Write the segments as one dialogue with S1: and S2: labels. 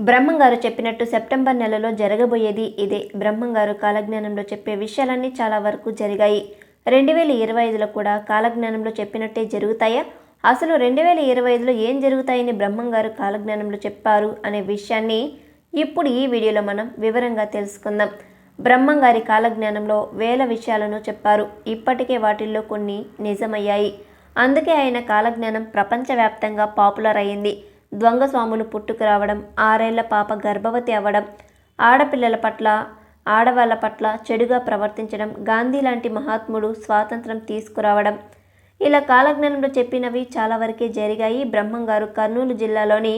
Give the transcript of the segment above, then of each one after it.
S1: బ్రహ్మంగారు చెప్పినట్టు సెప్టెంబర్ నెలలో జరగబోయేది ఇదే. బ్రహ్మంగారు కాలజ్ఞానంలో చెప్పే విషయాలన్నీ చాలా వరకు జరిగాయి. రెండు వేల ఇరవై ఐదులో కూడా కాలజ్ఞానంలో చెప్పినట్టే జరుగుతాయా? అసలు రెండు వేల ఇరవై ఐదులో ఏం జరుగుతాయని బ్రహ్మంగారు కాలజ్ఞానంలో చెప్పారు అనే విషయాన్ని ఇప్పుడు ఈ వీడియోలో మనం వివరంగా తెలుసుకుందాం. బ్రహ్మంగారి కాలజ్ఞానంలో వేల విషయాలను చెప్పారు. ఇప్పటికే వాటిల్లో కొన్ని నిజమయ్యాయి. అందుకే ఆయన కాలజ్ఞానం ప్రపంచవ్యాప్తంగా పాపులర్ అయ్యింది ద్వంగ స్వాములు పుట్టుకు రావడం ఆరేళ్ళ పాప గర్భవతి అవ్వడం ఆడపిల్లల పట్ల ఆడవాళ్ళ పట్ల చెడుగా ప్రవర్తించడం గాంధీ లాంటి మహాత్ముడు స్వాతంత్రం తీసుకురావడం. ఇలా కాలజ్ఞానంలో చెప్పినవి చాలా వరకే జరిగాయి. బ్రహ్మంగారు కర్నూలు జిల్లాలోని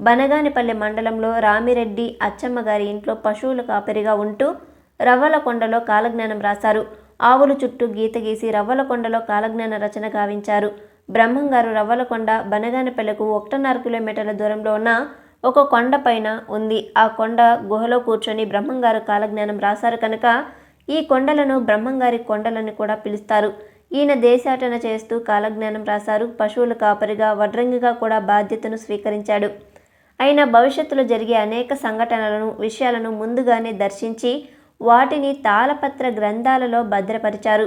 S1: బనగానిపల్లి మండలంలో రామిరెడ్డి అచ్చమ్మ గారి ఇంట్లో పశువుల కాపరిగా ఉంటూ రవ్వలకొండలో కాలజ్ఞానం రాశారు. ఆవుల చుట్టూ గీత గీసి రవ్వలకొండలో కాలజ్ఞాన రచన గావించారు. బ్రహ్మంగారు రవ్వలకొండ బనగానపల్లెకు ఒకటిన్నర కిలోమీటర్ల దూరంలో ఉన్న ఒక కొండ పైన ఉంది. ఆ కొండ గుహలో కూర్చొని బ్రహ్మంగారు కాలజ్ఞానం రాశారు కనుక ఈ కొండలను బ్రహ్మంగారి కొండలని కూడా పిలుస్తారు. ఈయన దేశాటన చేస్తూ కాలజ్ఞానం రాశారు. పశువుల కాపరిగా వడ్రంగిగా కూడా బాధ్యతను స్వీకరించాడు. అయినా భవిష్యత్తులో జరిగే అనేక సంఘటనలను విషయాలను ముందుగానే దర్శించి వాటిని తాళపత్ర గ్రంథాలలో భద్రపరిచారు.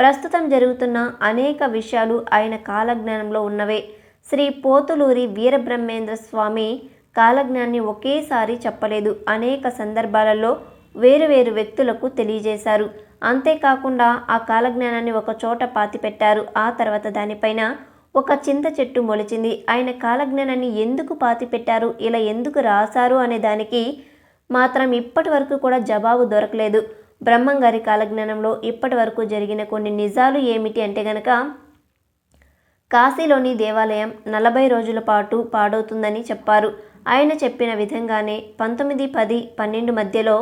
S1: ప్రస్తుతం జరుగుతున్న అనేక విషయాలు ఆయన కాలజ్ఞానంలో ఉన్నవే. శ్రీ పోతులూరి వీరబ్రహ్మేంద్ర స్వామి కాలజ్ఞాన్ని ఒకేసారి చెప్పలేదు. అనేక సందర్భాలలో వేరువేరు వ్యక్తులకు తెలియజేశారు. అంతేకాకుండా ఆ కాలజ్ఞానాన్ని ఒక చోట పాతిపెట్టారు ఆ తర్వాత దానిపైన ఒక చింత చెట్టు మొలిచింది. ఆయన కాలజ్ఞానాన్ని ఎందుకు పాతిపెట్టారు ఇలా ఎందుకు రాశారు? అనే దానికి మాత్రం ఇప్పటి వరకు కూడా జవాబు దొరకలేదు. బ్రహ్మంగారి కాలజ్ఞానంలో ఇప్పటి వరకు జరిగిన కొన్ని నిజాలు ఏమిటి అంటే గనక కాశీలోని దేవాలయం నలభై రోజుల పాటు పాడవుతుందని చెప్పారు. ఆయన చెప్పిన విధంగానే పంతొమ్మిది పది పన్నెండు మధ్యలో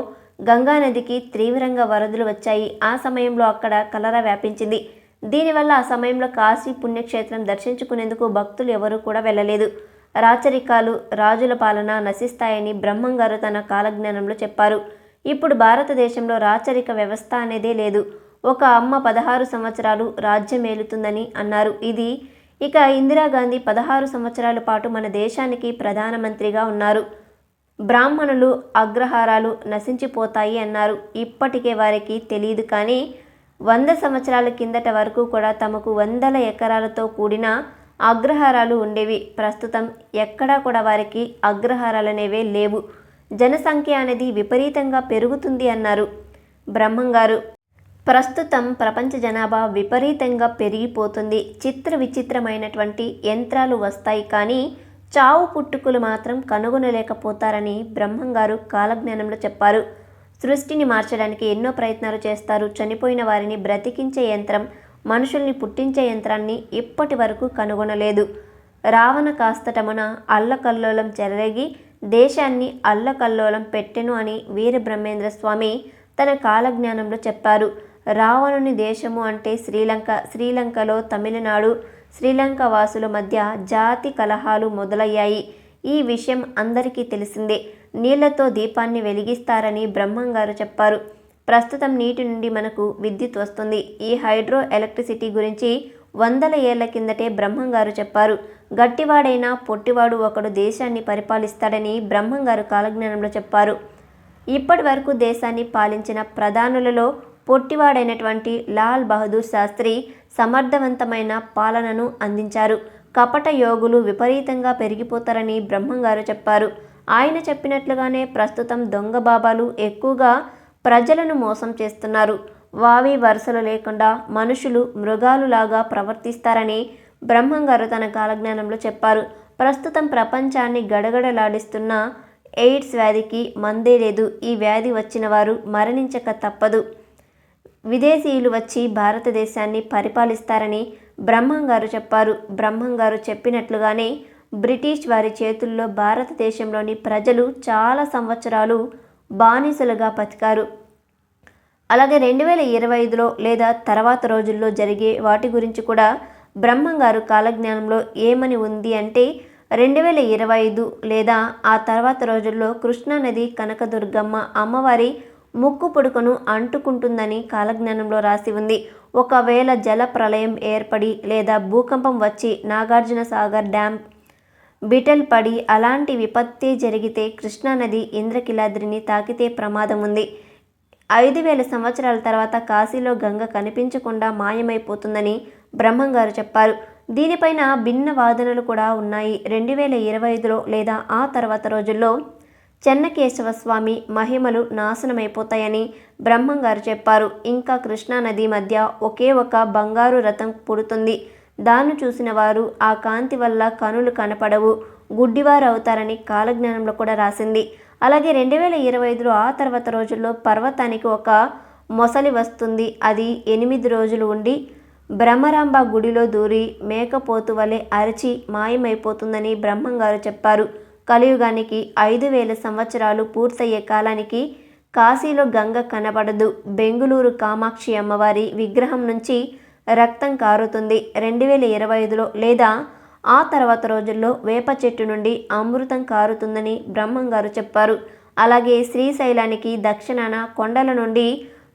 S1: గంగానదికి తీవ్రంగా వరదలు వచ్చాయి. ఆ సమయంలో అక్కడ కలరా వ్యాపించింది. దీనివల్ల ఆ సమయంలో కాశీ పుణ్యక్షేత్రం దర్శించుకునేందుకు భక్తులు ఎవరూ కూడా వెళ్ళలేదు. రాచరికాలు రాజుల పాలన నశిస్తాయని బ్రహ్మంగారు తన కాలజ్ఞానంలో చెప్పారు. ఇప్పుడు భారతదేశంలో రాచరిక వ్యవస్థ అనేదే లేదు. ఒక అమ్మ పదహారు సంవత్సరాలు రాజ్యం ఏలుతుందని అన్నారు. ఇది ఇక ఇందిరాగాంధీ పదహారు సంవత్సరాల పాటు మన దేశానికి ప్రధానమంత్రిగా ఉన్నారు. బ్రాహ్మణులు అగ్రహారాలు నశించిపోతాయి అన్నారు. ఇప్పటికే వారికి తెలియదు కానీ వంద సంవత్సరాల కిందట వరకు కూడా తమకు వందల ఎకరాలతో కూడిన అగ్రహారాలు ఉండేవి. ప్రస్తుతం ఎక్కడా కూడా వారికి అగ్రహారాలు అనేవే లేవు. జనసంఖ్య అనేది విపరీతంగా పెరుగుతుంది అన్నారు బ్రహ్మంగారు. ప్రస్తుతం ప్రపంచ జనాభా విపరీతంగా పెరిగిపోతుంది. చిత్ర విచిత్రమైనటువంటి యంత్రాలు వస్తాయి కానీ చావు పుట్టుకులు మాత్రం కనుగొనలేకపోతారని బ్రహ్మంగారు కాలజ్ఞానంలో చెప్పారు. సృష్టిని మార్చడానికి ఎన్నో ప్రయత్నాలు చేస్తారు. చనిపోయిన వారిని బ్రతికించే యంత్రం మనుషుల్ని పుట్టించే యంత్రాన్ని ఇప్పటి వరకు కనుగొనలేదు. రావణ కాస్తటమున అల్లకల్లోలం చెలరేగి దేశాన్ని అల్లకల్లోలం పెట్టెను అని వీరబ్రహ్మేంద్ర స్వామి తన కాలజ్ఞానంలో చెప్పారు. రావణుని దేశము అంటే శ్రీలంక. శ్రీలంకలో తమిళనాడు శ్రీలంక వాసుల మధ్య జాతి కలహాలు మొదలయ్యాయి. ఈ విషయం అందరికీ తెలిసిందే. నీళ్ళతో దీపాన్ని వెలిగిస్తారని బ్రహ్మంగారు చెప్పారు. ప్రస్తుతం నీటి నుండి మనకు విద్యుత్ వస్తుంది. ఈ హైడ్రో ఎలక్ట్రిసిటీ గురించి వందల ఏళ్ళ కిందటే బ్రహ్మంగారు చెప్పారు. గట్టివాడైన పొట్టివాడు ఒకడు దేశాన్ని పరిపాలిస్తాడని బ్రహ్మంగారు కాలజ్ఞానంలో చెప్పారు. ఇప్పటి వరకు దేశాన్ని పాలించిన ప్రధానులలో పొట్టివాడైనటువంటి లాల్ బహదూర్ శాస్త్రి సమర్థవంతమైన పాలనను అందించారు. కపట యోగులు విపరీతంగా పెరిగిపోతారని బ్రహ్మంగారు చెప్పారు. ఆయన చెప్పినట్లుగానే ప్రస్తుతం దొంగ బాబాలు ఎక్కువగా ప్రజలను మోసం చేస్తున్నారు. వావి వరుసలు లేకుండా మనుషులు మృగాలులాగా ప్రవర్తిస్తారని బ్రహ్మంగారు తన కాలజ్ఞానంలో చెప్పారు. ప్రస్తుతం ప్రపంచాన్ని గడగడలాడిస్తున్న ఎయిడ్స్ వ్యాధికి మందే లేదు. ఈ వ్యాధి వచ్చిన వారు మరణించక తప్పదు. విదేశీయులు వచ్చి భారతదేశాన్ని పరిపాలిస్తారని బ్రహ్మంగారు చెప్పారు. బ్రహ్మంగారు చెప్పినట్లుగానే బ్రిటిష్ వారి చేతుల్లో భారతదేశంలోని ప్రజలు చాలా సంవత్సరాలు బానిసలుగా బతికారు. అలాగే రెండు వేల ఇరవై ఐదులో లేదా తర్వాత రోజుల్లో జరిగే వాటి గురించి కూడా బ్రహ్మంగారు కాలజ్ఞానంలో ఏమని ఉంది అంటే రెండు వేల ఇరవై ఐదు లేదా ఆ తర్వాత రోజుల్లో కృష్ణానది కనకదుర్గమ్మ అమ్మవారి ముక్కు పుడుకను అంటుకుంటుందని కాలజ్ఞానంలో రాసి ఉంది. ఒకవేళ జల ప్రళయం ఏర్పడి లేదా భూకంపం వచ్చి నాగార్జున సాగర్ డ్యామ్ బిటల్ పడి అలాంటి విపత్తి జరిగితే కృష్ణానది ఇంద్రకిలాద్రిని తాకితే ప్రమాదం ఉంది. ఐదు వేల సంవత్సరాల తర్వాత కాశీలో గంగ కనిపించకుండా మాయమైపోతుందని బ్రహ్మంగారు చెప్పారు. దీనిపైన భిన్న వాదనలు కూడా ఉన్నాయి. రెండు వేల ఇరవై ఐదులో లేదా ఆ తర్వాత రోజుల్లో చెన్నకేశవ స్వామి మహిమలు నాశనమైపోతాయని బ్రహ్మంగారు చెప్పారు. ఇంకా కృష్ణానది మధ్య ఒకే ఒక బంగారు రథం పుడుతుంది. దాన్ని చూసిన వారు ఆ కాంతి వల్ల కనులు కనపడవు. గుడ్డివారు అవుతారని కాలజ్ఞానంలో కూడా రాసింది. అలాగే రెండు వేల ఇరవై ఐదులో ఆ తర్వాత రోజుల్లో పర్వతానికి ఒక మొసలి వస్తుంది. అది ఎనిమిది రోజులు ఉండి బ్రహ్మరాంబ గుడిలో దూరి మేకపోతు వలె అరిచి మాయమైపోతుందని బ్రహ్మంగారు చెప్పారు. కలియుగానికి ఐదు వేల సంవత్సరాలు పూర్తయ్యే కాలానికి కాశీలో గంగ కనబడదు. బెంగుళూరు కామాక్షి అమ్మవారి విగ్రహం నుంచి రక్తం కారుతుంది. రెండు వేల ఇరవై ఐదులో లేదా ఆ తర్వాత రోజుల్లో వేప చెట్టు నుండి అమృతం కారుతుందని బ్రహ్మంగారు చెప్పారు. అలాగే శ్రీశైలానికి దక్షిణాన కొండల నుండి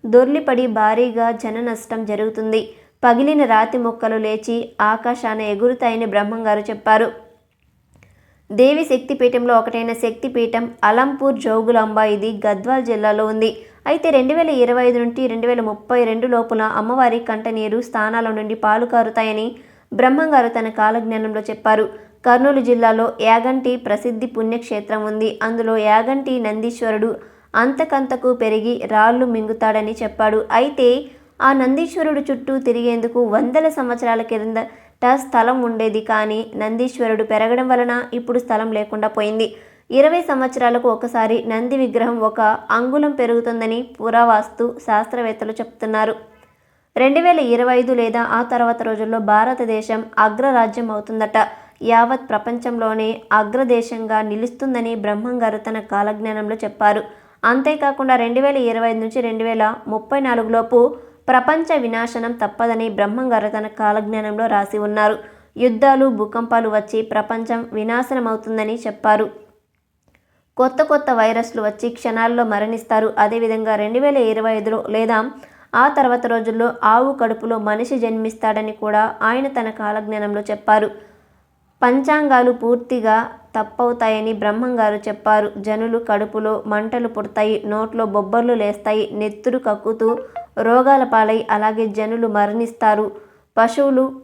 S1: దొర్లిపడి భారీగా జన నష్టం జరుగుతుంది. పగిలిన రాతి మొక్కలు లేచి ఆకాశాన ఎగురుతాయని బ్రహ్మంగారు చెప్పారు. దేవి శక్తిపీఠంలో ఒకటైన శక్తిపీఠం అలంపూర్ జోగులాంబ ఇది గద్వాల్ జిల్లాలో ఉంది. అయితే రెండు వేల ఇరవై ఐదు నుండి రెండు వేల ముప్పై రెండు లోపల అమ్మవారి కంటనీరు స్థానాల నుండి పాలు కారుతాయని బ్రహ్మంగారు తన కాలజ్ఞానంలో చెప్పారు. కర్నూలు జిల్లాలో యాగంటి ప్రసిద్ధి పుణ్యక్షేత్రం ఉంది. అందులో యాగంటి నందీశ్వరుడు అంతకంతకు పెరిగి రాళ్ళు మింగుతాడని చెప్పాడు. అయితే ఆ నందీశ్వరుడు చుట్టూ తిరిగేందుకు వందల సంవత్సరాల కిందట స్థలం ఉండేది కానీ నందీశ్వరుడు పెరగడం వలన ఇప్పుడు స్థలం లేకుండా పోయింది. ఇరవై సంవత్సరాలకు ఒకసారి నంది విగ్రహం ఒక అంగుళం పెరుగుతుందని పురావాస్తు శాస్త్రవేత్తలు చెప్తున్నారు. రెండు వేల ఇరవై ఐదు లేదా ఆ తర్వాత రోజుల్లో భారతదేశం అగ్రరాజ్యం అవుతుందట. యావత్ ప్రపంచంలోనే అగ్రదేశంగా నిలుస్తుందని బ్రహ్మంగారు తన కాలజ్ఞానంలో చెప్పారు. అంతేకాకుండా రెండు వేల ఇరవై ఐదు నుంచి రెండు వేల ముప్పై నాలుగులోపు ప్రపంచ వినాశనం తప్పదని బ్రహ్మంగారు తన కాలజ్ఞానంలో రాసి ఉన్నారు. యుద్ధాలు భూకంపాలు వచ్చి ప్రపంచం వినాశనమవుతుందని చెప్పారు. కొత్త కొత్త వైరస్లు వచ్చి క్షణాల్లో మరణిస్తారు. అదేవిధంగా రెండు వేల ఇరవై ఐదులో లేదా ఆ తర్వాత రోజుల్లో ఆవు కడుపులో మనిషి జన్మిస్తాడని కూడా ఆయన తన కాలజ్ఞానంలో చెప్పారు. పంచాంగాలు పూర్తిగా తప్పవుతాయని బ్రహ్మంగారు చెప్పారు. జనులు కడుపులో మంటలు పుడతాయి నోట్లో బొబ్బర్లు లేస్తాయి నెత్తురు కక్కుతూ రోగాల పాలై అలాగే జనులు మరణిస్తారు. పశువులు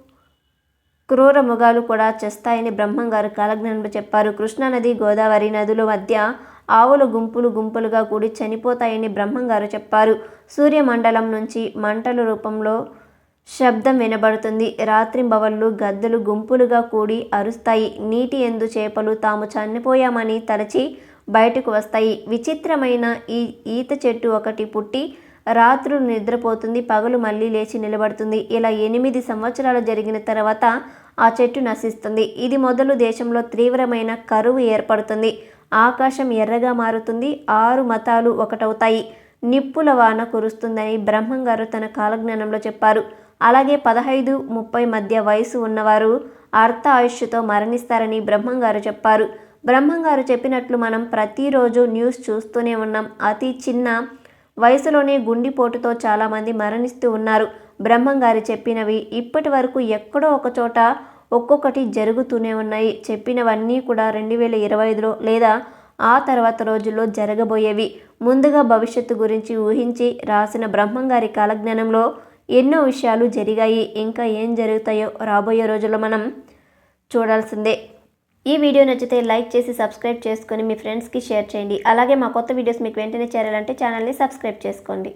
S1: క్రూర మృగాలు కూడా చేస్తాయని బ్రహ్మంగారు కాలజ్ఞానంలో చెప్పారు. కృష్ణానది గోదావరి నదుల మధ్య ఆవులు గుంపులు గుంపులుగా కూడి చనిపోతాయని బ్రహ్మంగారు చెప్పారు. సూర్యమండలం నుంచి మంటల రూపంలో శబ్దం వినబడుతుంది. రాత్రింబవళ్ళు గద్దలు గుంపులుగా కూడి అరుస్తాయి. నీటి ఎందు చేపలు తాము చనిపోయామని తలచి బయటకు వస్తాయి. విచిత్రమైన ఈ ఈత చెట్టు ఒకటి పుట్టి రాత్రులు నిద్రపోతుంది పగలు మళ్ళీ లేచి నిలబడుతుంది. ఇలా ఎనిమిది సంవత్సరాలు జరిగిన తర్వాత ఆ చెట్టు నశిస్తుంది. ఇది మొదలు దేశంలో తీవ్రమైన కరువు ఏర్పడుతుంది. ఆకాశం ఎర్రగా మారుతుంది. ఆరు మతాలు ఒకటవుతాయి. నిప్పుల వాన కురుస్తుందని బ్రహ్మంగారు తన కాలజ్ఞానంలో చెప్పారు. అలాగే పదహైదు ముప్పై మధ్య వయసు ఉన్నవారు అర్థ ఆయుష్తో మరణిస్తారని బ్రహ్మంగారు చెప్పారు. బ్రహ్మంగారు చెప్పినట్లు మనం ప్రతిరోజు న్యూస్ చూస్తూనే ఉన్నాం. అతి చిన్న వయసులోనే గుండెపోటుతో చాలామంది మరణిస్తూ ఉన్నారు. బ్రహ్మంగారు చెప్పినవి ఇప్పటి వరకు ఎక్కడో ఒక చోట ఒక్కొక్కటి జరుగుతూనే ఉన్నాయి. చెప్పినవన్నీ కూడా రెండు వేల ఇరవై ఐదులో లేదా ఆ తర్వాత రోజుల్లో జరగబోయేవి. ముందుగా భవిష్యత్తు గురించి ఊహించి రాసిన బ్రహ్మంగారి కాలజ్ఞానంలో ఎన్నో విషయాలు జరిగాయి. ఇంకా ఏం జరుగుతాయో రాబోయే రోజుల్లో మనం చూడాల్సిందే. ఈ వీడియో నచ్చితే లైక్ చేసి సబ్స్క్రైబ్ చేసుకొని మీ ఫ్రెండ్స్కి షేర్ చేయండి. అలాగే మా కొత్త వీడియోస్ మీకు వెంటనే చేరాలంటే ఛానల్ని సబ్స్క్రైబ్ చేసుకోండి.